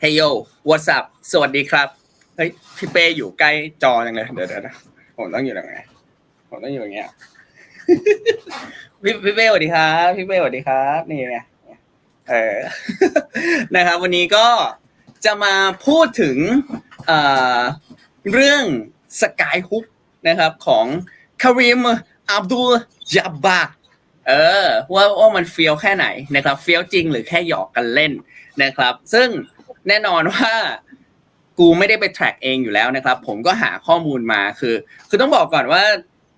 เฮยโย what's up สวัสดีครับ เฮ้ย พี่เป้อยู่ใกล้จอจังเลยเดี๋ยวเดี๋ยวนะผมต้องอยู่ตรงไหนผมต้องอยู่อย่างเงี้ย พี่พี่เป้สวัสดีครับ พี่เป้สวัสดีครับ นี่ไง เออ นะครับ วันนี้ก็จะมาพูดถึงเอ่อเรื่องสกายฮุกนะครับของคาริมอับดุลยาบาเออว่าว่ามันเฟี้ยวแค่ไหนนะครับ เฟี้ยวจริงหรือแค่หยอกกันเล่นนะครับ ซึ่ง แน่นอนว่ากูไม่ได้ไปแทร็กเองอยู่แล้วนะครับ ผมก็หาข้อมูลมาคือ คือต้องบอกก่อนว่า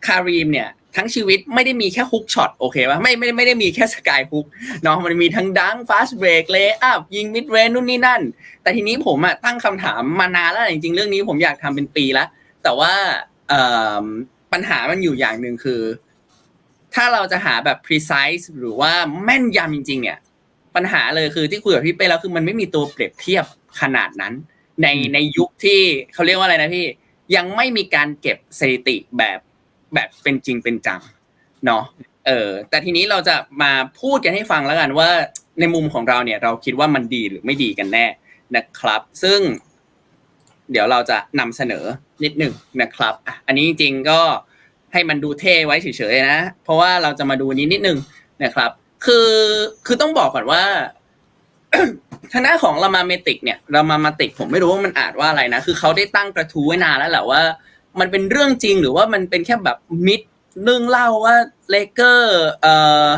คารีมเนี่ยทั้งชีวิตไม่ได้มีแค่ฮุกช็อตโอเคป่ะไม่ไม่ไม่ได้มีแค่สกายฮุกเนาะมันมีทั้งดังฟาสเบรกเลย์อัพยิงมิดเรนนู่นนี่นั่น แต่ทีนี้ผมอะตั้งคำถามมานานแล้วจริงๆ เรื่องนี้ผมอยากทำเป็นปีล้วแต่ว่าปัญหามันอยู่อย่างหนึ่งคือ ถ้าเราจะหาแบบ precise หรือว่าแม่นยำจริง ๆ เนี่ย ปัญหาเลยคือที่คุยกับพี่เป้แล้วคือมันไม่มีตัวเปรียบเทียบขนาดนั้น ในในยุคที่เขาเรียกว่าอะไรนะพี่ ยังไม่มีการเก็บสถิติแบบแบบเป็นจริงเป็นจังเนาะเออแต่ทีนี้เราจะมาพูดกันให้ฟังแล้วกันว่าในมุมของเราเนี่ยเราคิดว่ามันดีหรือไม่ดีกันแน่นะครับ ซึ่ง เดี๋ยวเราจะนำเสนอนิดหนึ่งนะครับอะอันนี้จริงๆก็ให้มันดูเท่ไว้เฉยๆนะ เพราะว่าเราจะมาดูนี้นิดนึงนะครับ คือคือต้องบอกก่อนว่าทางด้านของรามาเมติกเนี่ยรามามาติกผมไม่รู้ว่ามันอ่านว่าอะไรนะคือเขาได้ตั้งกระทู้ไว้นานแล้วแหละว่า มันเป็นเรื่องจริงหรือว่ามันเป็นแค่แบบมิดเรื่องเล่าว่าเลเกอร์เอ่อ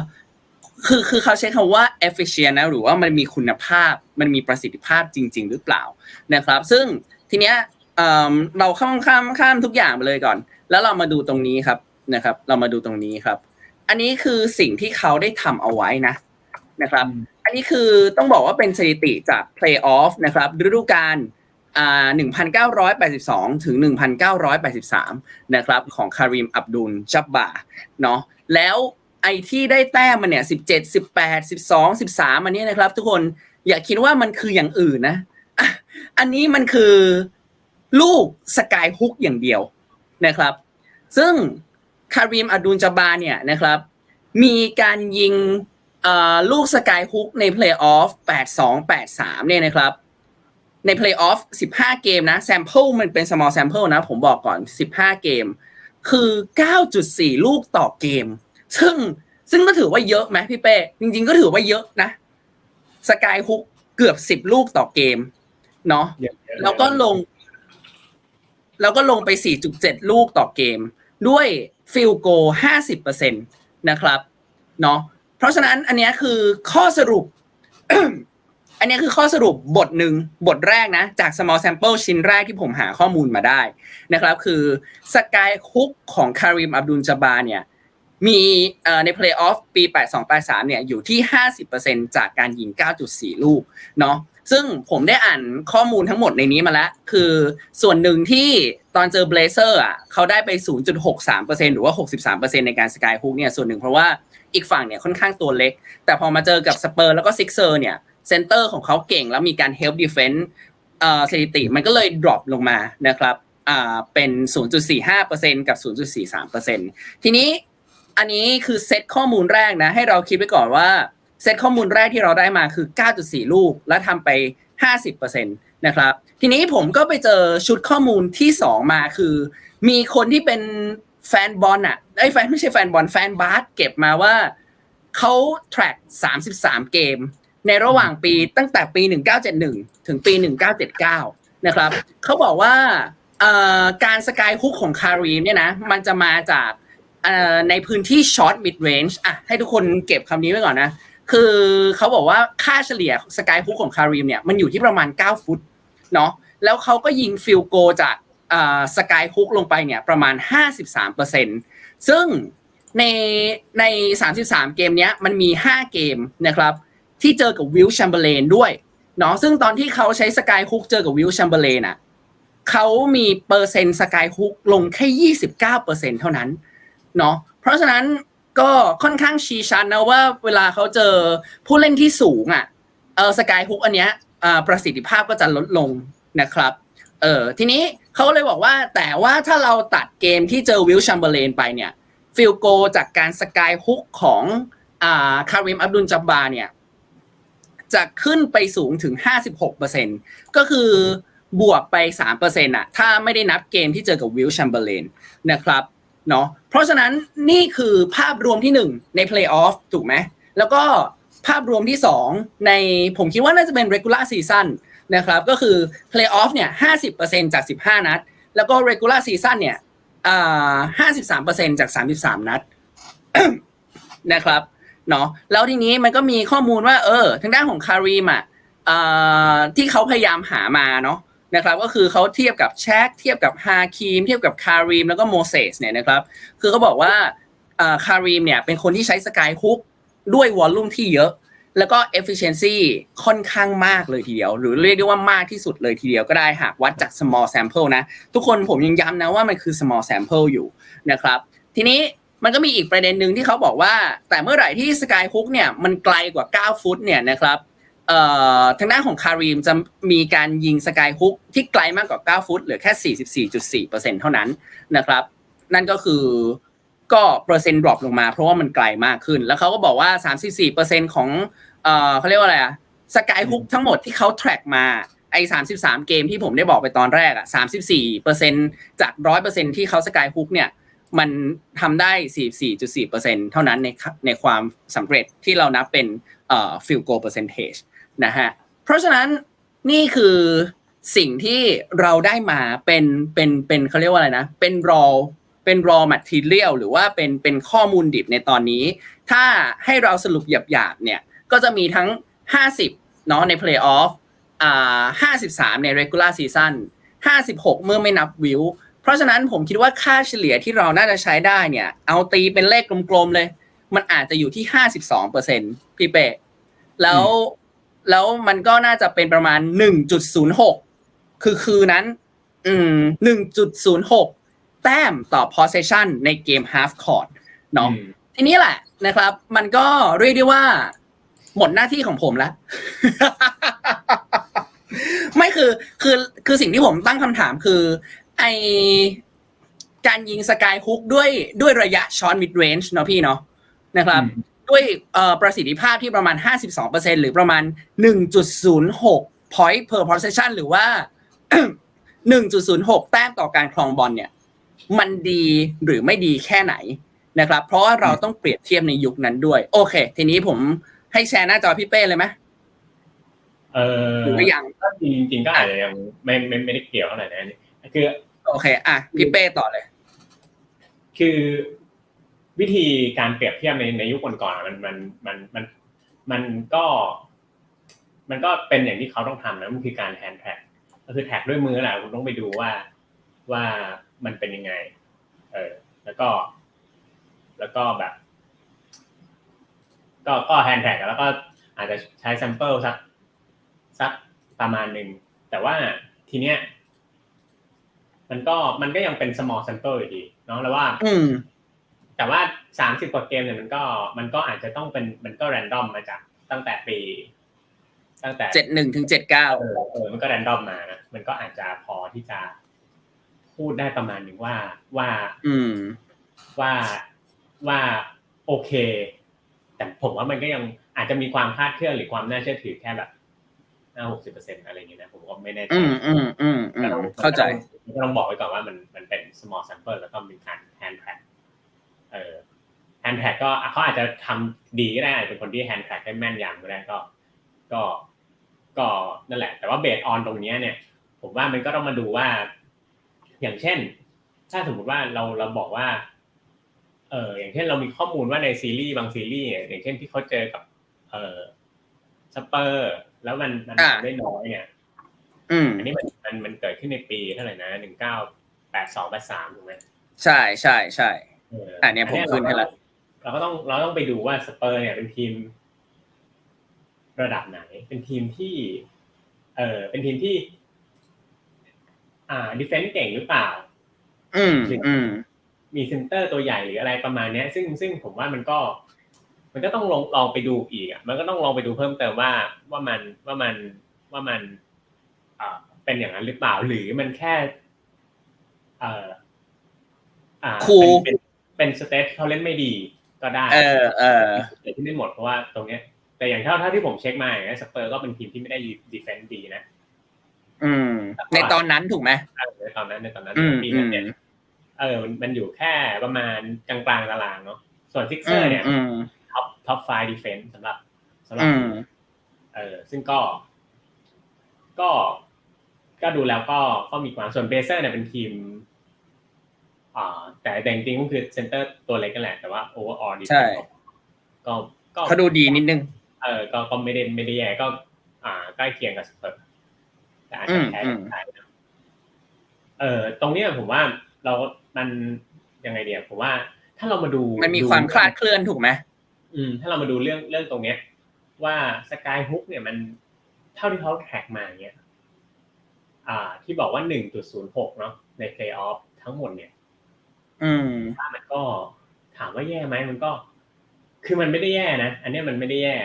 คือคือเขาใช้คำว่า efficient นะหรือว่ามันมีคุณภาพมันมีประสิทธิภาพจริง ๆ หรือเปล่านะครับ ซึ่งทีเนี้ยเออเราข้ามข้ามข้ามทุกอย่างไปเลยก่อน แล้วเรามาดูตรงนี้ครับนะครับ เรามาดูตรงนี้ครับ อันนี้คือสิ่งที่เขาได้ทำเอาไว้นะนะครับ อันนี้คือต้องบอกว่าเป็นสถิติจาก Playoff นะครับฤดูกาลอ่า1982 ถึง 1983 นะครับของคาริมอับดุลจับบาเนาะแล้วไอที่ได้แต้มมันเนี่ย 17 18 12 13 อันนี้นะครับ ทุกคนอย่าคิดว่ามันคืออย่างอื่นนะอะอันนี้มันคือลูกสกายฮุกอย่างเดียวนะครับ ซึ่ง คาริมอับดุลจับบาเนี่ยนะครับ มีการยิงเอ่อลูกสกายฮุกในเพลย์ออฟ82 83เนี่ยนะครับ ในเพลย์ออฟ15 เกมนะแซมเปิลมันเป็น small sample นะ ผมบอกก่อน 15 เกม คือ 9.4 ลูกต่อเกม ซึ่งซึ่งก็ถือว่าเยอะไหมพี่เป้ จริง ๆ ก็ถือว่าเยอะนะสกายฮุกเกือบ 10 ลูกต่อเกม เนาะแล้วก็ลง แล้วก็ลงไป 4.7 ลูกต่อเกม ด้วย ฟิลโก50%นนะครับเนาะเพราะฉะนั้นอันนี้คือข้อสรุป อันนี้คือข้อสรุปบทหนึ่งบทแรกนะ จาก small sample ชิ้นแรกที่ผมหาข้อมูลมาได้นะครับ คือสกายฮุกของคาริมอับดุลจาบาเนี่ยมีเอ่อใน Playoff ปี 82-83 เนี่ยอยู่ที่ 50%จากการยิง 9.4 ลูกเนาะ ซึ่งผมได้อ่านข้อมูลทั้งหมดในนี้มาแล้ว คือส่วนหนึ่งที่ตอนเจอเบลเซอร์อะเขาได้ไป 0.63%หรือว่า 63%ในการสกายฮุกเนี่ยส่วนหนึ่งเพราะว่าอีกฝั่งเนี่ยค่อนข้างตัวเล็ก แต่พอมาเจอกับสเปอร์แล้วก็ซิกเซอร์เนี่ยเซนเตอร์ของเขาเก่งแล้วมีการ help defense เอ่อสถิติมันก็เลย drop ลงมานะครับอ่าเป็น 0.45%กับ 0.43%ทีนี้อันนี้คือเซตข้อมูลแรกนะให้เราคิดไว้ก่อนว่า เซตข้อมูลแรกที่เราได้มาคือ 9.4 ลูก แล้วทำไป 50%นะครับ ทีนี้ผมก็ไปเจอชุดข้อมูลที่ 2 มาคือ มีคนที่เป็นแฟนบอลอะไอ้แฟนไม่ใช่แฟนบอลแฟนบาสเก็บมาว่าเขา track 33 เกม ในระหว่างปีตั้งแต่ปี 1971 ถึงปี 1979 นะครับเขาบอกว่าการสกายฮุกของคารีมเนี่ยนะ มันจะมาจากในพื้นที่ช็อตมิดเรนจ์อะให้ทุกคนเก็บคำนี้ไว้ก่อนนะ คือเขาบอกว่าค่าเฉลี่ยสกายฮุกของคารีมเนี่ยมันอยู่ที่ประมาณ 9 ฟุตเนาะแล้วเขาก็ยิงฟิลโกจากสกายฮุกลงไปเนี่ยประมาณ 53%ซึ่งในใน 33 เกมเนี้ยมันมี 5 เกมนะครับที่เจอกับวิลแชมเบอร์เลนด้วยเนาะซึ่งตอนที่เขาใช้สกายฮุกเจอกับวิลแชมเบอร์เลนอะเขามีเปอร์เซ็นต์สกายฮุกลงแค่ 29%เท่านั้นเนาะเพราะฉะนั้น ก็ค่อนข้างชี้ชัดนะว่าเวลาเขาเจอผู้เล่นที่สูงอะเออสกายฮุกอันเนี้ยประสิทธิภาพก็จะลดลงนะครับเออทีนี้เขาเลยบอกว่าแต่ว่าถ้าเราตัดเกมที่เจอวิลแชมเบอร์เลนไปเนี่ยฟิลโกจากการสกายฮุกของอ่าคาริมอับดุลจับบาเนี่ยจะขึ้นไปสูงถึง 56%ก็คือบวกไป3%อะถ้าไม่ได้นับเกมที่เจอกับวิลแชมเบอร์เลนนะครับ เนาะเพราะฉะนั้นนี่คือภาพรวมที่ 1 ในเพลย์ออฟถูกไหมแล้วก็ภาพรวมที่ 2 ในผมคิดว่าน่าจะเป็น regular season นะครับก็คือ playoff เนี่ย50%จาก 15 นัด แล้วก็ regular season เนี่ยอ่า53%จาก 33 นัดนะครับเนาะแล้วทีนี้มันก็มีข้อมูลว่า เออ ทางด้านของคารีมอะที่เขาพยายามหามาเนาะ นะครับก็คือเขาเทียบกับแชกเทียบกับฮาคีม เทียบกับคารีมแล้วก็โมเสสเนี่ยนะครับคือเขาบอกว่าคารีมเนี่ยเป็นคนที่ใช้สกายฮุกด้วยวอลลุ่มที่เยอะแล้วก็ efficiency ค่อนข้างมากเลยทีเดียว หรือเรียกได้ว่ามากที่สุดเลยทีเดียวก็ได้หากวัดจาก small sample นะ ทุกคนผมยังย้ำนะว่ามันคือ small sample อยู่นะครับ ทีนี้มันก็มีอีกประเด็นหนึ่งที่เขาบอกว่า แต่เมื่อไหร่ที่สกายฮุกเนี่ยมันไกลกว่า 9 ฟุตเนี่ยนะครับ ทางด้านของคารีมจะมีการยิงสกายฮุกที่ไกลมากกว่า 9 ฟุต เหลือแค่ 44.4%เท่านั้นนะครับ นั่นก็คือก็เปอร์เซ็นต์ดรอปลงมาเพราะว่ามันไกลมากขึ้น แล้วเขาก็บอกว่า 34%ของเออเขาเรียกว่าอะไรอะสกายฮุกทั้งหมดที่เขา track มาไอ้33เกมที่ผมได้บอกไปตอนแรกอะ34%จาก100%ที่เขาสกายฮุกเนี่ย มันทำได้44.4%เซ็นต์เท่านั้นในในความสำเร็จที่เรานับเป็นเอ่อ field goal percentage น นะฮะเพราะฉะนั้นนี่คือสิ่งที่เราได้มาเป็นเป็นเป็นเขาเรียกว่าอะไรนะ เป็น raw เป็น raw material หรือว่าเป็นเป็นข้อมูลดิบในตอนนี้ ถ้าให้เราสรุปหยาบๆเนี่ยก็จะมีทั้ง 50เนาะใน playoff อ่า53 ใน regular season 56 เมื่อไม่นับวิว เพราะฉะนั้นผมคิดว่าค่าเฉลี่ยที่เราน่าจะใช้ได้เนี่ย เอาตีเป็นเลขกลมๆเลย มันอาจจะอยู่ที่ 52เปอร์เซ็นพี่เป้แล้ว แล้วมันก็น่าจะเป็นประมาณ1.06คือคือนั้น อืม1.06แต้มต่อ possession ในเกม half court เนาะทีนี้แหละนะครับ มันก็เรียกได้ว่า หมดหน้าที่ของผมแล้วไม่คือคือคือสิ่งที่ผมตั้งคำถามคือ ไอการยิงสกายฮุกด้วยด้วยระยะช็อตมิดเรนจ์เนาะพี่เนาะนะครับ ด้วยเอ่อประสิทธิภาพที่ประมาณ 52%หรือประมาณ 1.06 point per possession หรือว่า 1.06 แต้มต่อการครองบอลเนี่ย มันดีหรือไม่ดีแค่ไหนนะครับ เพราะว่าเราต้องเปรียบเทียบในยุคนั้นด้วย โอเค ทีนี้ผมให้แชร์หน้าจอพี่เป้เลยไหมเออหรือว่ายังก็จริงๆก็อาจจะยังไม่ไม่ไม่ได้เกี่ยวเท่าไหร่นะอันนี่คือ โอเค อะ พี่เป้ต่อเลย คือ วิธีการเปรียบเทียบในในยุคก่อนๆมันมันมันมันมันก็ มันก็เป็นอย่างที่เขาต้องทำนะมันคือการแฮนด์แท็กก็คือแท็กด้วยมือแหละคุณต้องไปดูว่าว่ามันเป็นยังไง เออ แล้วก็ แล้วก็แบบ ก็ก็แฮนด์แท็กแล้วก็อาจจะใช้แซมเปิลสักสักประมาณหนึ่งแต่ว่าทีเนี้ยมันก็มันก็ยังเป็น small sample อยู่ดีเนาะแล้วว่า แต่ว่าสามสิบกว่าเกมเนี่ยมันก็มันก็อาจจะต้องเป็นมันก็แรนดอมมาจากตั้งแต่ปี ตั้งแต่เจ็ดหนึ่งถึงเจ็ดเก้าเออเออมันก็แรนดอมมานะมันก็อาจจะพอที่จะพูดได้ประมาณหนึ่งว่าว่า อืม ว่าว่าโอเค แต่ผมว่ามันก็ยังอาจจะมีความคาดเคลื่อนหรือความน่าเชื่อถือแค่แบบห้าหกสิบเปอร์เซ็นต์อะไรอย่างเงี้ยนะผมก็ไม่แน่ใจอืมอืมอืมอืมเข้าใจก็ต้องบอกไว้ก่อนว่ามันมันเป็น small sample แล้วก็มีการ hand track เออ hand track ก็เขาอาจจะทำดีก็ได้อาจจะเป็นคนที่ hand track ได้แม่นยำก็ได้ก็ ก็ก็นั่นแหละ แต่ว่าเบสออนตรงเนี้ยเนี่ย ผมว่ามันก็ต้องมาดูว่า อย่างเช่น ถ้าสมมติว่าเราเราบอกว่า เอออย่างเช่นเรามีข้อมูลว่าในซีรีส์บางซีรีส์เนี่ยอย่างเช่นที่เขาเจอกับ เออสเปอร์ แล้วมันมันอ่าทำได้น้อยเนี่ยอืมอันนี้มันมันมันเกิดขึ้นในปีเท่าไหร่นะหนึ่งเก้าแปดสองแปดสามถูกไหมใช่ใช่ใช่เอออะเนี่ยผมขึ้นให้ละเราก็ต้องเราต้องไปดูว่าสเปอร์เนี่ยเป็นทีมระดับไหน เป็นทีมที่ เออเป็นทีมที่ อ่าดิเฟนต์เก่งหรือเปล่า อืมอืมมีเซนเตอร์ตัวใหญ่หรืออะไรประมาณเนี้ย ซึ่งซึ่งผมว่ามันก็ มันก็ต้องลองลองไปดูอีกอะมันก็ต้องลองไปดูเพิ่มเติมว่าว่ามันว่ามันว่ามันอ่าเป็นอย่างนั้นหรือเปล่าหรือมันแค่ เอ่ออ่าครูเป็น เป็นเป็นสเตทเขาเล่นไม่ดีก็ได้เออเออเกิดขึ้นได้หมดเพราะว่าตรงเนี้ย แต่อย่างเท่าเท่าที่ผมเช็คมาอย่างเงี้ยสเปอร์ก็เป็นทีมที่ไม่ได้ดีเฟนซ์ดีนะอืม ในตอนนั้นถูกไหมเออในตอนนั้นในตอนนั้นอืมปีอืนั้นมเนี่ยเออมันมันอยู่แค่ประมาณกลางๆตารางเนาะส่วนซิกเซอือมร์เนี่ยอืมท็อปท็อปไฟดีเฟนซ์สำหรับสำหรับอืมเออซึ่งก็ ก็ก็ดูแล้วก็ก็มีความส่วนเบเซอร์เนี่ยเป็นทีม อ่าแต่แต่จริงๆก็คือเซนเตอร์ตัวเล็กกันแหละแต่ว่าโอเวอร์ออลดีใช่ก็ก็เขาดูดีนิดนึง เออก็ก็ไม่ได้ไม่ได้แย่ก็ อ่าใกล้เคียงกับสเปอร์แต่อาจจะแพ้อืมกันได้นะเออตรงเนี้ยผมว่าเรามันยังไงเดียผมว่า ถ้าเรามาดูมันมีความคลาดเคลื่อนถูกไหมอืม ถ้าเรามาดูเรื่องเรื่องตรงเนี้ย ว่าสกายฮุกเนี่ยมันเท่าที่เขาแท็กมาเนี่ยอ่า ที่บอกว่าหนึ่งจุดศูนย์หกเนาะในเพลย์ออฟทั้งหมดเนี่ย อืมว่ามันก็ถามว่าแย่ไหมมันก็ คือมันไม่ได้แย่นะอันเนี้ยมันไม่ได้แย่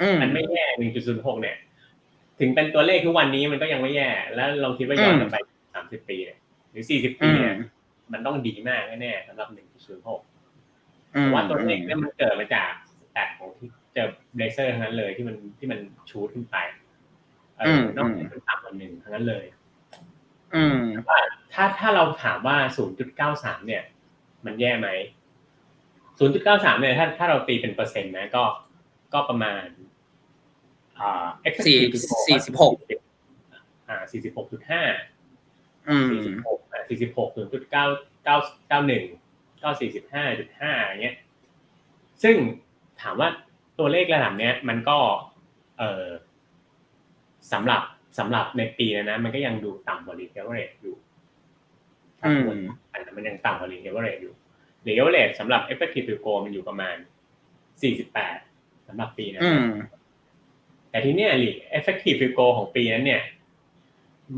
อืมมันไม่แย่หนึ่งจุดศูนย์หกเนี่ย ถึงเป็นตัวเลขทุกวันนี้มันก็ยังไม่แย่ แล้วลองคิดว่าย้อนกลับไปสามสิบปีเนี่ยหรือสี่สิบปีอืมเนี่ยมันต้องดีมากแน่ๆสำหรับหนึ่งจุดศูนย์หกอืมว่าตัวเลขเนี่ยมันเกิดมาจากแตกของที่เจอเบรเซอร์ทั้งนั้นเลยที่มันที่มันชูดขึ้นไปเอออนอกจากมันต่ำกว่าหนึ่งทั้งนั้นเลย อืมถ้าถ้าเราถามว่า 0.93 เนี่ย มันแย่ไหม 0.93 เนี่ย ถ้าถ้าเราตีเป็นเปอร์เซ็นต์นะ ก็ก็ประมาณอ่าสี่ effective สี่สิบหกอ่า46.5อืม46อ่า46 0.9 991 945.5อย่างเงี้ย ซึ่งถามว่าตัวเลขระดับเนี้ย มันก็ เอ่อสำหรับ สำหรับในปีนั้นนะมันก็ยังดูต่ำกว่า league average อยู่อืมอันนั้นมันยังต่ำกว่า league average อยู่ league average สำหรับ effective field goal มันอยู่ประมาณ 48สำหรับปีนั้นอืมแต่ทีเนี้ย league effective field goal ของปีนั้นเนี่ย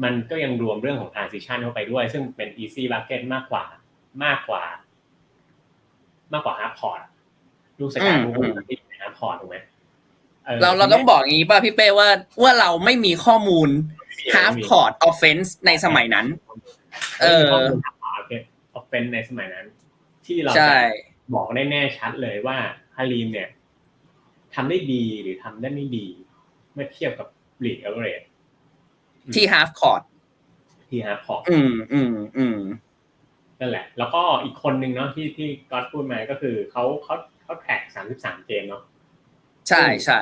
มันก็ยังรวมเรื่องของ transition เข้าไปด้วย ซึ่งเป็น easy bucket มากกว่ามากกว่า มากกว่า half court ลูกสกัดอืมลูกอืมที่ half court ถูกไหม เราเราต้องบอกอย่างนี้ป่ะพี่เป้ว่าว่าเราไม่มีข้อมูล half court offense ในสมัยนั้น เออโอเคออฟเฟนในสมัยนั้น ที่เราใช่จะบอกได้แน่ชัดเลยว่าฮารีมเนี่ยทำได้ดีหรือทำได้ไม่ดี เมื่อเทียบกับลีกเอเวอเรสที่ half court ที่ฮาร์ดคอร์อืมอืมอืมนั่นแหละ แล้วก็อีกคนหนึ่งเนาะที่ที่ก็พูดมาก็คือเขาเขาเขาแท็กสามสิบสามเกมเนาะ ใช่ใช่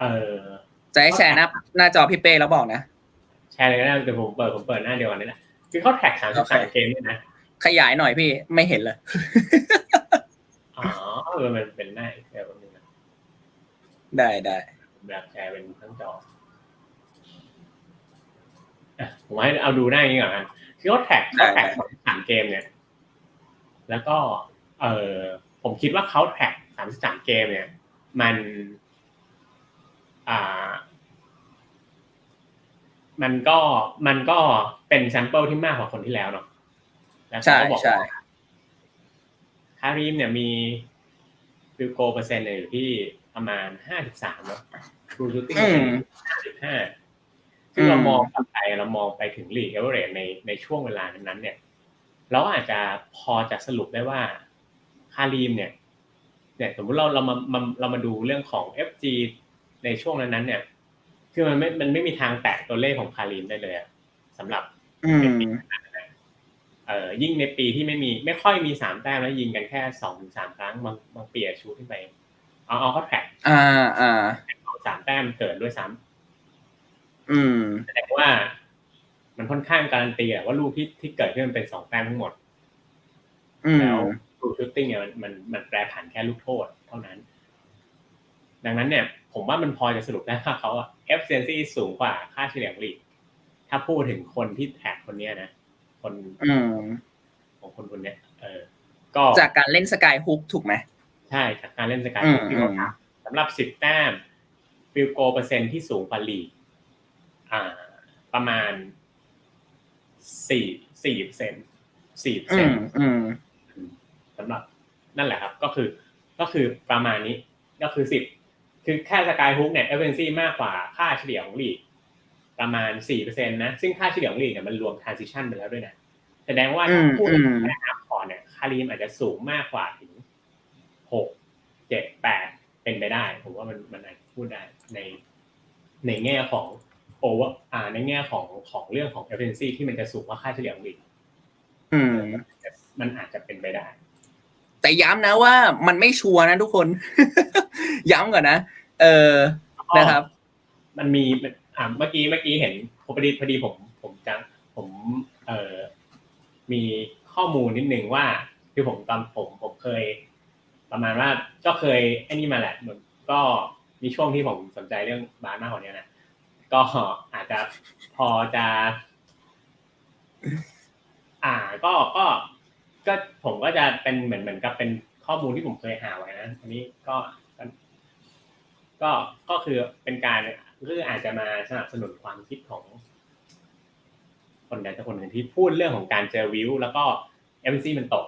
เออจะให้แชร์หน้าหน้าจอพี่เป้แล้วบอกนะ แชร์เลยก็ได้เดี๋ยวผมเปิดผมเปิดหน้าเดียวกันนี่แหละคือเขาแท็กสามสิบสามโอเคเกมเนี่ยนะ ขยายหน่อยพี่ไม่เห็นเลย อ๋อเออมันเป็นหน้าอีกแบบนึงนะได้ได้แบบแชร์เป็นทั้งจออะผมให้เอาดูหน้าอย่างนี้ก่อนนะคือเขาแท็กเขาแท็กสามเกมเนี่ย แล้วก็ เออผมคิดว่าเขาแท็กสามสิบสามเกมเนี่ย มันอ่ามันก็มันก็เป็นแซมเปิลที่มากกว่าคนที่แล้วเนาะแล้วเขาใช่ก็บอกใช่ว่าคารีมเนี่ยมีฟิลโกเปอร์เซ็นต์เนี่ยอยู่ที่ประมาณห้าสิบสามเนาะรูทูติ้งอืมห้าสิบห้าซึ่งเราอืมมองกลับไปเรามองไปถึงลีกเอเวอเรในในช่วงเวลานั้นๆเนี่ย เราอาจจะพอจะสรุปได้ว่าคารีมเนี่ย เนี่ยสมมติเราเรามามาเรามาดูเรื่องของ FG ในช่วงนั้นๆเนี่ย คือมันไม่มันไม่มีทางแตะตัวเลขของคารีมได้เลยอะสำหรับอืมเอ่อยิ่งในปีที่ไม่มี ไม่ค่อยมีสามแต้มแล้วยิงกันแค่สองถึงสามครั้งบางบางปีอะชูขึ้นไป เอาเอาเขาแท็กอ่าอ่าสามแต้มเกิดด้วยซ้อืมำแสดงว่ามันค่อนข้างการันตีอะว่าลูกที่ที่เกิดขึ้นมันเป็นสองแต้มทั้งหมดอืมแล้ว ลูกชูตติ้งเนี่ยมันมันมันแปรผันแค่ลูกโทษเท่านั้น ดังนั้นเนี่ย ผมว่ามันพอจะสรุปได้ว่าเขาอะ efficiency สูงกว่าค่าเฉลี่ยของลีกถ้าพูดถึงคนที่แท็กคนเนี้ยนะ คนอืมของคนคนเนี้ย เออ ก็จากการเล่นสกายฮุกถูกไหมใช่จากการเล่นสกายอืมที่เขาอืมทำสำหรับสิบแต้มฟิลโกเปอร์เซ็นที่สูงกว่าลีกอ่า ประมาณสี่สี่เปอร์เซ็นสี่เปอร์อืเซ็นมอืม สำหรับนั่นแหละครับ ก็คือก็คือประมาณนี้ก็คือสิบคือแค่สกายฮุกเนี่ยเอเวนซี่มากกว่าค่าเฉลี่ยของลีกประมาณสี่เปอร์เซ็นต์นะ ซึ่งค่าเฉลี่ยของลีกเนี่ยมันรวมทรานซิชันไปแล้วด้วยนะ แสดงว่าถ้าอืมพูดอืมในอัพพอร์ตเนี่ยคารีมอาจจะสูงมากกว่าถึงหกเจ็ดแปดเป็นไปได้ ผมว่ามันมันอาจจะพูดได้ในในแง่ของโอเวอร์อ่าในแง่ของของเรื่องของ efficiency ที่มันจะสูงกว่าค่าเฉลี่ยของลีกอืมมันอาจจะเป็นไปได้ แต่ย้ำนะว่ามันไม่ชัวร์นะทุกคน ย้ำก่อนนะ เออนะครับ มันมีอ่าเมื่อกี้เมื่อกี้เห็นพอดีพอดีผมผมจังผมเอ่อมีข้อมูลนิดนึงว่าคือผมตอนผมผมเคย ประมาณว่าก็เคยไอ้นี่มาแหละเหมือนก็มีช่วงที่ผมสนใจเรื่องบาสมากกว่านี้นะก็อาจจะพอจะ อ่าก็ก็ ก็ผมก็จะเป็นเหมือนเหมือนกับเป็นข้อมูลที่ผมเคยหาไว้นะอันนี้ก็ก็ก็คือเป็นการคืออาจจะมาสนับสนุนความคิดของ คนใดสักคนหนึ่งที่พูดเรื่องของการเจอวิว แล้วก็เอฟซีมันตก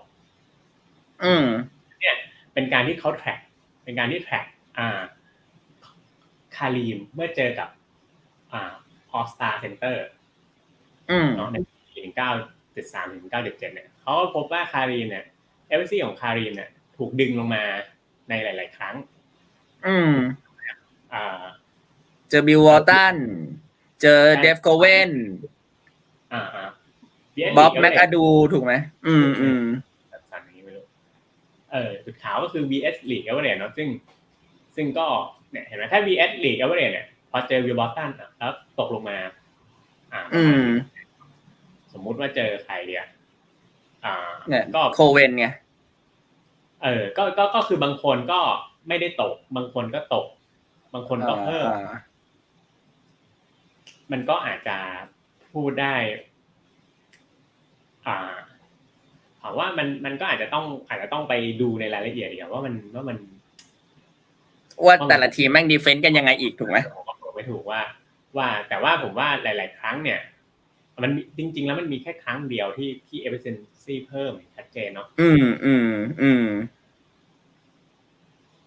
อืมเป็นการที่เขาแทร็กเป็นการที่แทร็กอ่า คารีมเมื่อเจอกับ อ่าออสตาเซ็นเตอร์อืมเนาะในปีหนึ่งเก้า เจ็ดสามถึงเก้าเจ็ดเจ็ดเนี่ยเขาก็พบว่าคารีมเนี่ยเอฟซีของคารีมเนี่ยถูกดึงลงมาในหลาย ๆ ครั้ง อืมอ่าเจอบิลวอลตัน เจอเดฟโกเวนอ่าอ่าบ๊อบแมคอาดูถูกไหม อืมอืมแบบสั่นอย่างนี้ไม่รู้ เออจุดขาวก็คือ VS League Average เนาะซึ่ง ซึ่งก็เนี่ยเห็นไหมถ้า VS League Average เนี่ยพอเจอวิวบอสตันแล้วตกลงมา อ่าประอื มาณมนี้สมมุติว่าเจอใครเดียอ่าเนี่ยก็โคเวนไงเออ ก็ก็ก็คือบางคนก็ไม่ได้ตก บางคนก็ตก บางคนก็เพิ่มอ่ามันก็อาจจะพูดได้ อ่าถามว่ามันมันก็อาจจะต้องอาจจะต้องไปดูในรายละเอียดอีกอะว่ามันว่ามัน ว่าแต่ละทีมแม่งดีเฟนต์กันยังไงอีกถูกไหมผมก็บอกไม่ถูกว่า ว่าแต่ว่าผมว่าหลาย ๆ ครั้งเนี่ย มันจริง ๆ แล้วมันมีแค่ครั้งเดียวที่ที่ efficiency เพิ่มชัดเจนเนาะอืมอืมอืม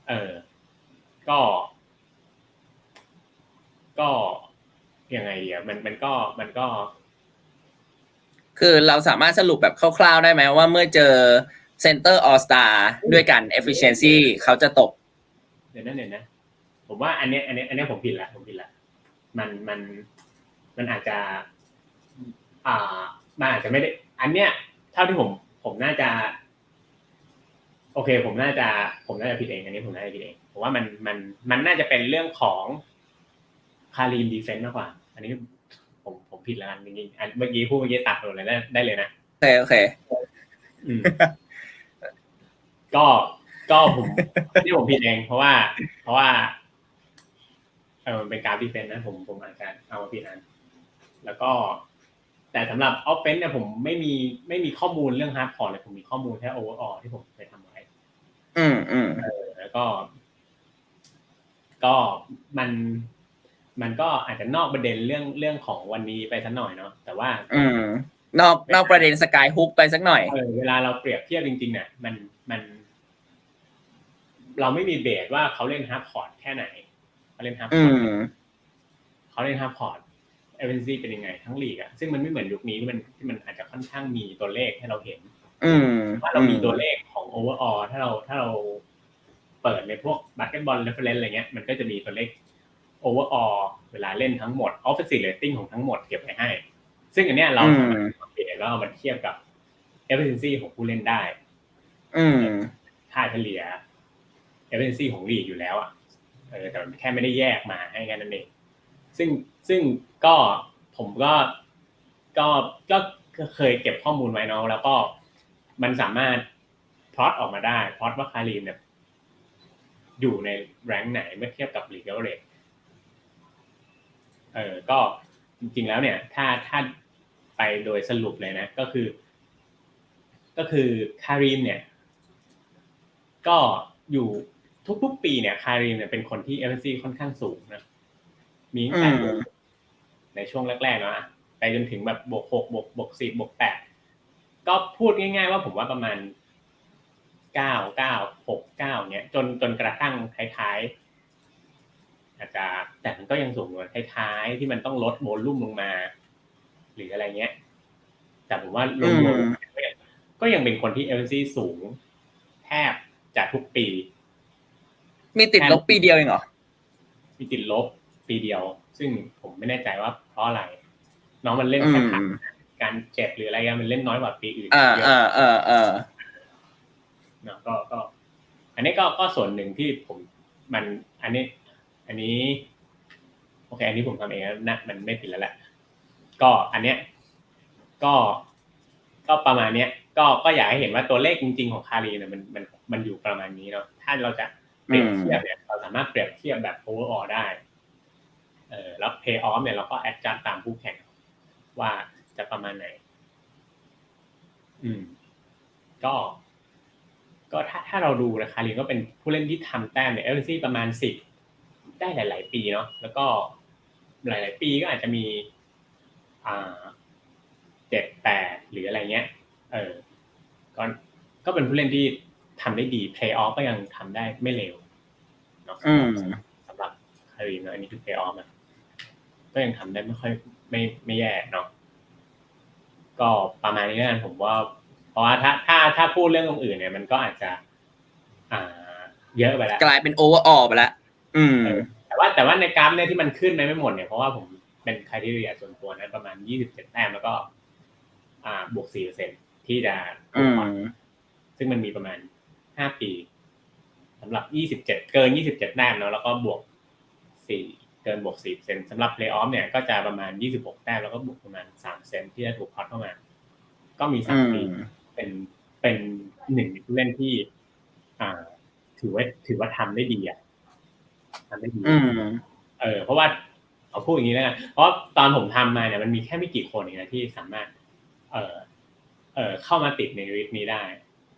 เออ ก็ ก็ยังไงเดียมันมันก็มันก็ คือเราสามารถสรุปแบบคร่าวๆได้ไหมว่าเมื่อเจอเซนเตอร์ออสตาด้วยกัน efficiency เขาจะตก เดี๋ยวนะเดี๋ยวนะ ผมว่าอันเนี้ยอันเนี้ยอันเนี้ยผมผิดละผมผิดละมันมันมันอาจจะ อ่ามันอาจจะไม่ได้ อันเนี้ยเท่าที่ผม ผมน่าจะ โอเค ผมน่าจะ ผมน่าจะผิดเองอันนี้ผมน่าจะผิดเองผมว่ามันมันมันน่าจะเป็นเรื่องของคารีมดีเฟนต์มากกว่า อันนี้ผมผมผิดแล้วกันจริงๆอันเมื่อกี้พูดเมื่อกี้ตัดหมดเลยได้ได้เลยนะโอเคโอเคอืมก็ก็ผมที่ผมผิดเองเพราะว่า เพราะว่าเออมันเป็นการดีเฟนต์นะผมผมอาจจะเอามาผิดอันแล้วก็ แต่สำหรับออฟเฟนเนี่ยผมไม่มีไม่มีข้อมูลเรื่องฮาร์ดคอร์เลยผมมีข้อมูลแค่โอเวอร์ออที่ผมเคยทำไว้ อืมอืมเออแล้วก็ ก็มันมันก็อาจจะนอกประเด็นเรื่องเรื่องของวันนี้ไปสักหน่อยเนาะแต่ว่า อืมนอกนอกประเด็นสกายฮุกไปสักหน่อยเออเวลาเราเปรียบเทียบจริงๆเนี่ยมันมัน เราไม่มีเบสว่าเขาเล่นฮาร์ดคอร์ดแค่ไหนเขาเล่นฮาร์ดคอือร์ดมเขาเล่นฮาร์ดคอร์ด เอเวนซีเป็นยังไงทั้งลีกอะซึ่งมันไม่เหมือนยุคนี้ที่มันที่มันอาจจะค่อนข้างมีตัวเลขให้เราเห็นอืมว่าเรามีตัวเลขของโอเวอร์ออถ้าเราถ้าเราเปิดในพวกบาสเกตบอลเรฟเฟรนซ์อะไรเงี้ยมันก็จะมีตัวเลขโอเวอร์ออเวลาเล่นทั้งหมดออฟฟิศเรตติ้งของทั้งหมดเก็บไว้ให้ ซึ่งอันเนี้ยเราสามารถเอาเปรียบแล้วเอามาเทียบกับ efficiency ของผู้เล่นได้ อืมค่าเฉลี่ย efficiency ของลีกอยู่แล้วอะเออแต่มันแค่ไม่ได้แยกมาให้แค่นั้นเอง ซึ่งซึ่งก็ผมก็ก็ก็เคยเก็บข้อมูลไว้เนาะแล้วก็มันสามารถพลอตออกมาได้พลอตว่าคารีมเนี่ยอยู่ในแรงไหนเมื่อเทียบกับลีกเอเวอเรจเออก็จริงๆแล้วเนี่ย ถ้าถ้าไปโดยสรุปเลยนะ ก็คือ ก็คือคารีมเนี่ย ก็อยู่ทุกๆปีเนี่ย คารีมเนี่ยเป็นคนที่เอฟซีค่อนข้างสูงนะ มีตั้งแต่อืมในช่วงแรกๆเนาะไปจนถึงแบบบวกหกบวกบวกสิบบวกแปดก็พูดง่าย ๆ ว่าผมว่าประมาณเก้าเก้าหกเก้าเนี้ยจนจนกระทั่งท้ายๆอาจจะแต่มันก็ยังสูงอยู่ท้ายๆที่มันต้องลดโวลุ่มลงมา หรืออะไรเงี้ย แต่ผมว่ารวมๆก็ยังก็ยังเป็นคนที่เอฟซีสูง แทบจะทุกปี มีติดลบปีเดียวเองเหรอมีติดลบ ปีเดียว ซึ่งผมไม่แน่ใจว่าเพราะอะไร น้องมันเล่นอืแค่มผ่านการเจ็บหรืออะไรกันมันเล่นน้อยกว่าปีอื่นอ่าเยอะอ่าอ่าอ่าเนาะก็ก็ อันนี้ก็ก็ส่วนหนึ่งที่ผมมัน อันนี้ อันนี้ โอเค อันนี้ผมทำเองนะมันไม่ผิดแล้วแหละ ก็อันเนี้ย ก็ ก็ประมาณเนี้ย ก็ก็อยากให้เห็นว่าตัวเลขจริง ๆ ของคารีเนี่ยมันมันมันอยู่ประมาณนี้เนาะถ้าเราจะเปรียบเทียบเนี่ยเราสามารถเปรียบเทียบแบบ overall ได้ เออแล้ว pay off เนี่ยเราก็ adjust ตามผู้แข่งว่าจะประมาณไหน อืม ก็ ก็ถ้าถ้าเราดูนะคารินก็เป็นผู้เล่นที่ทำแต้มเนี่ยเอลซี่ประมาณสิบได้หลาย ๆ ปีเนาะแล้วก็หลาย ๆ ปีก็อาจจะมีอ่าเจ็ดแปดหรืออะไรเงี้ย เออก็ก็เป็นผู้เล่นที่ทำได้ดีเพลย์ออฟก็ยังทำได้ไม่เร็วเนาะอืมสำหรับคารินเนาะอันนี้คือเพลย์ออฟนะ ก็ยังทำได้ไม่ค่อยไม่ไม่แย่เนาะก็ประมาณนี้แล้วกันผมว่า เพราะว่าถ้าถ้าถ้าพูดเรื่องอื่นเนี่ย มันก็อาจจะ อ่า เยอะไปแล้วกลายเป็นโอเวอร์ออไปแล้วอืมแต่ว่าแต่ว่าในกราฟเนี่ยที่มันขึ้นไม่หมดเนี่ยเพราะว่าผมเป็นค r i ทีเรียส่วนตัวนะประมาณยี่สิบเจ็ดแต้มแล้วก็ อ่าบวกสี่เปอร์เซ็นที่จะอืมซึ่งมันมีประมาณห้าปีสำหรับยี่สิบเจ็ดเกินยี่สิบเจ็ดแต้มเนาะแล้วก็บวกสี่ เกินบวกสี่เปอร์เซ็นสำหรับเพลย์ออฟเนี่ยก็จะประมาณยี่สิบหกแต้มแล้วก็บวกประมาณสามเซนที่จะถูกพอตเข้ามา ก็มีสาอืมมปีเป็นเป็นหนึ่งในผู้เล่นที่ อ่า ถือว่าถือว่าทำได้ดีอะทำได้ดีอืมเออ เพราะว่าเอาพูดอย่างนี้แล้วกันเพราะตอนผมทำมาเนี่ยมันมีแค่ไม่กี่คนเองนะที่สามารถ เออเออเข้ามาติดในวิกนี้ได้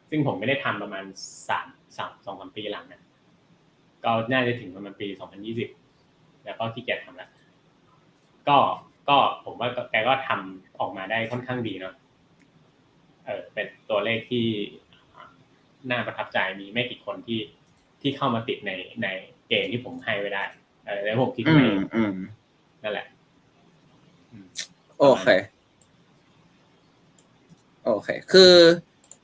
ซึ่งผมไม่ได้ทำประมาณสามสามสองสามปีหลังนะก็น่าจะถึงประมาณปีสองพันยี่สิบ แล้วก็ขี้เกียจทำแล้วก็ก็ผมว่าแกก็ทำออกมาได้ค่อนข้างดีเนาะเออเป็นตัวเลขที่น่าประทับใจมีไม่กี่คนที่ที่เข้ามาติดในในเกณฑ์ที่ผมให้ไว้ได้เออแล้วผมคิดอืว่ามอืมนั่นแหละโอเค โอเค คือ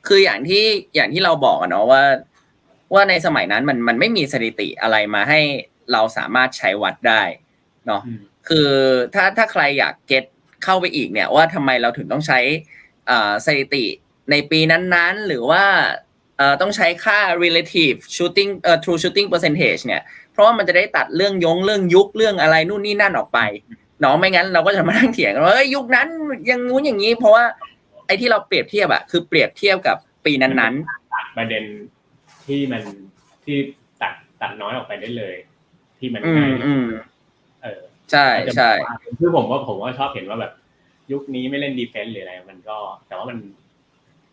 คืออย่างที่อย่างที่เราบอกอะเนาะว่า ว่าในสมัยนั้นมันมันไม่มีสถิติอะไรมาให้ เราสามารถใช้วัดได้เนาะอืมคือถ้าถ้าใครอยากเก็ตเข้าไปอีกเนี่ยว่าทำไมเราถึงต้องใช้อ่าสถิติในปีนั้นๆ หรือว่าเอ่อต้องใช้ค่า relative shooting เอ่อ true shooting percentage เนี่ย เพราะว่ามันจะได้ตัดเรื่องยงเรื่องยุคเรื่องอะไรนู่นนี่นั่นออกไปเนาะไม่งั้นเราก็จะมานั่งเถียงกันว่าเอ้ยยุคนั้นอยังงู้นอย่างนี้ เพราะว่าไอ้ที่เราเปรียบเทียบอะคือเปรียบเทียบกับปีนั้นตัดประเด็นที่มันที่ตัดตัดน้อยออกไปได้เลย ที่มันๆอืง่ามยอืมเออ ใช่จะใช่บอกว่าคือผมว่าผมว่าชอบเห็นว่าแบบ ยุคนี้ไม่เล่นดีเฟนส์หรืออะไรมันก็ แต่ว่ามัน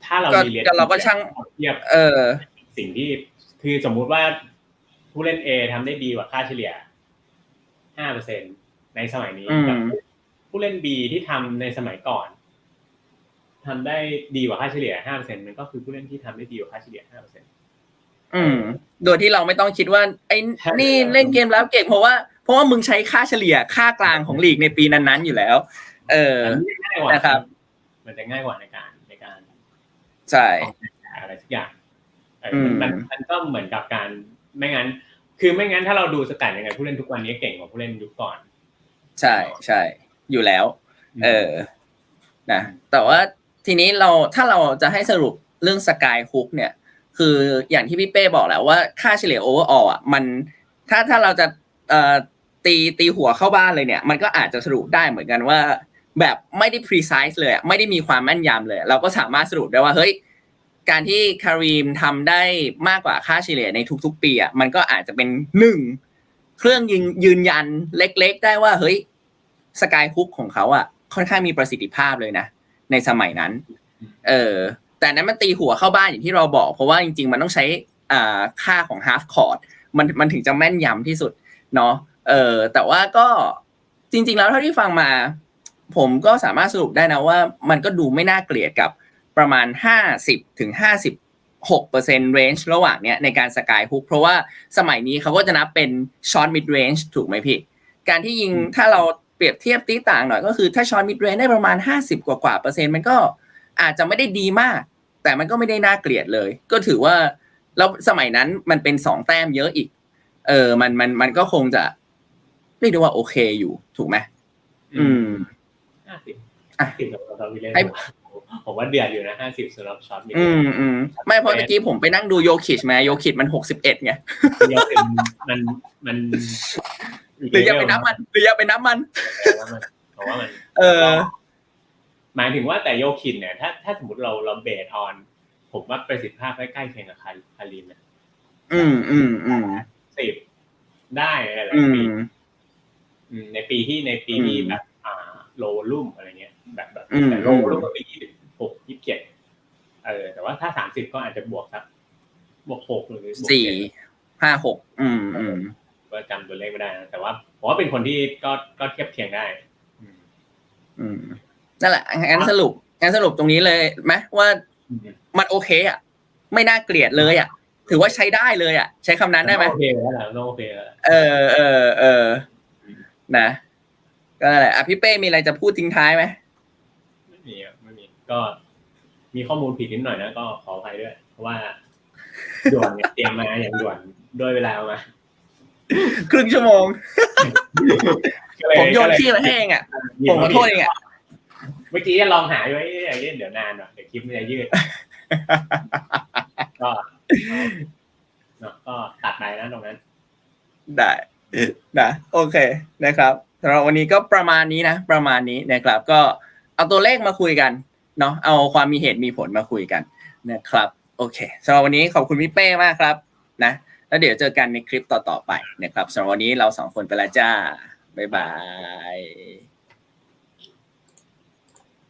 ถ้าเราก็มีเรียนก็เราก็ช่างเทียบเออ สิ่งที่คือสมมุติว่าผู้เล่น A ทำได้ดีกว่าค่าเฉลี่ยห้าเปอร์เซ็นในสมัยนี้อืมกับผู้เล่น B ที่ทำในสมัยก่อนทำได้ดีกว่าค่าเฉลี่ยห้าเปอร์เซ็นมันก็คือผู้เล่นที่ทำได้ดีกว่าค่าเฉลี่ยห้าเปอร์เซ็น อืม โดยที่เราไม่ต้องคิดว่า ไอ้ใช่นี่เล่นเกมแล้วเก่งเพราะว่าเพราะว่ามึงใช้ค่าเฉลี่ยค่ากลางของลีกในปีนั้นๆอยู่แล้ว เออง่ายกว่านะครับมันจะง่ายกว่าในการในการใช่อะไรสักอย่างเอออืมมันมันก็เหมือนกับการไม่งั้น คือไม่งั้นถ้าเราดูสแตทยังไงผู้เล่นทุกวันนี้เก่งกว่าผู้เล่นยุคก่อน ใช่ใช่อยู่แล้ว เออนะแต่ว่าทีนี้เราถ้าเราจะให้สรุปเรื่องสกายฮุกเนี่ย คืออย่างที่พี่เป้บอกแล้วว่าค่าเฉลี่ยโอเวอร์อออะมันถ้าถ้าเราจะเอ่อตีตีหัวเข้าบ้านเลยเนี่ย มันก็อาจจะสรุปได้เหมือนกันว่า แบบไม่ได้ precise เลยไม่ได้มีความแม่นยำเลย เราก็สามารถสรุปได้ว่าเฮ้ยการที่คารีมทำได้มากกว่าค่าเฉลี่ยในทุกๆปีอะมันก็อาจจะเป็นหนึ่งเครื่องยืนยืนยันเล็กๆ ได้ว่าเฮ้ยสกายฮุกของเขาอะค่อนข้างมีประสิทธิภาพเลยนะ ในสมัยนั้น เออ แต่นั้นมันตีหัวเข้าบ้านอย่างที่เราบอก เพราะว่าจริง ๆ มันต้องใช้อ่าค่าของ half court มันมันถึงจะแม่นยำที่สุดเนาะเออแต่ว่าก็จริง ๆ แล้วเท่าที่ฟังมา ผมก็สามารถสรุปได้นะว่ามันก็ดูไม่น่าเกลียดกับประมาณ 50ถึง56เปอร์เซ็นต์ range ระหว่างเนี้ยในการสกายฮุกเพราะว่าสมัยนี้เขาก็จะนับเป็น short mid range ถูกไหมพี่ การที่ยิงถ้าเราเปรียบเทียบตีต่างหน่อยก็คือถ้า short mid range ได้ประมาณ 50 กว่ากว่าเปอร์เซ็นต์มันก็ อาจจะไม่ได้ดีมาก แต่มันก็ไม่ได้น่าเกลียดเลย ก็ถือว่าแล้วสมัยนั้นมันเป็นสองแต้มเยอะอีก เออ มันมันมันก็คงจะเรียกได้ว่าโอเคอยู่ ถูกไหมอืมห้าสิบอะสิบสำหรับวิลเล่นให้ผมว่าเดือดอยู่นะห้าสิบสำหรับช็อตมิดอืมอืมไม่เพราะเมื่อกี้ผมไปนั่งดูโยคิชมาโยคิชมันหกสิบเอ็ดไงเดียวเป็นมันมันหรืออย่าไปนับมันหรืออย่าไปนับมันผมว่ามัน เออ หมายถึงว่าแต่โยคินเนี่ยถ้าถ้าสมมติเราเราเบสออน ผมว่าประสิทธิภาพใกล้ๆเคียงกับคาคารินนะอืมอืมอืมสิบได้ในหลายอืๆปีมอืมในปีที่ในปีที่แบบ อ่า โลลุ่มอะไรเงี้ย แบบแบบอืมแต่โลลุ่มก็ปียี่สิบหกยี่สิบเจ็ดเออ แต่ว่าถ้าสามสิบก็อาจจะบวกสักบวกหกหรือบวกสี่เจ็ดห้าหกอืมอืมก็จำตัวเลขไม่ได้นะแต่ว่าผมว่าเป็นคนที่ก็ก็เทียบเคียงได้ อืมอืม นั่นแหละงั้นสรุปงั้นสรุปตรงนี้เลยไหมว่าอืมมันโอเคอะ ไม่น่าเกลียดเลยอะ ถือว่าใช้ได้เลยอะ ใช้คำนั้นได้ไหมโอเคแล้วแหละโอเคแล้วเออเออเออนะก็นั่นแหละอะพี่เป้มีอะไรจะพูดทิ้งท้ายไหมไม่มีอะไม่มีก็มีข้อมูลผิดนิดหน่อยนะก็ขออภัยด้วย เพราะว่าด่วนเนี่ยเตรียมมาอย่างด่วนด้วยเวลามาครึ่งชั่วโมงก็เลยผมโยนก็เลยที่มาให้เองอะหยิบผมขอโทษเองอะ เมื่อกี้ลองหาอยู่ไอ้ไอ้เดี๋ยวนานว่ะเดี๋ยวคลิปมันจะยืด ก็เนาะก็ตัดไปนะตรงนั้น ได้นะโอเคนะครับสำหรับวันนี้ก็ประมาณนี้นะ ประมาณนี้นะครับ ก็เอาตัวเลขมาคุยกันเนาะเอาความมีเหตุมีผลมาคุยกันนะครับ โอเคสำหรับวันนี้ขอบคุณพี่เป้มากครับนะแล้วเดี๋ยวเจอกันในคลิปต่อๆไปนะครับสำหรับวันนี้เราสองคนไปแล้วจ้า บ๊ายบาย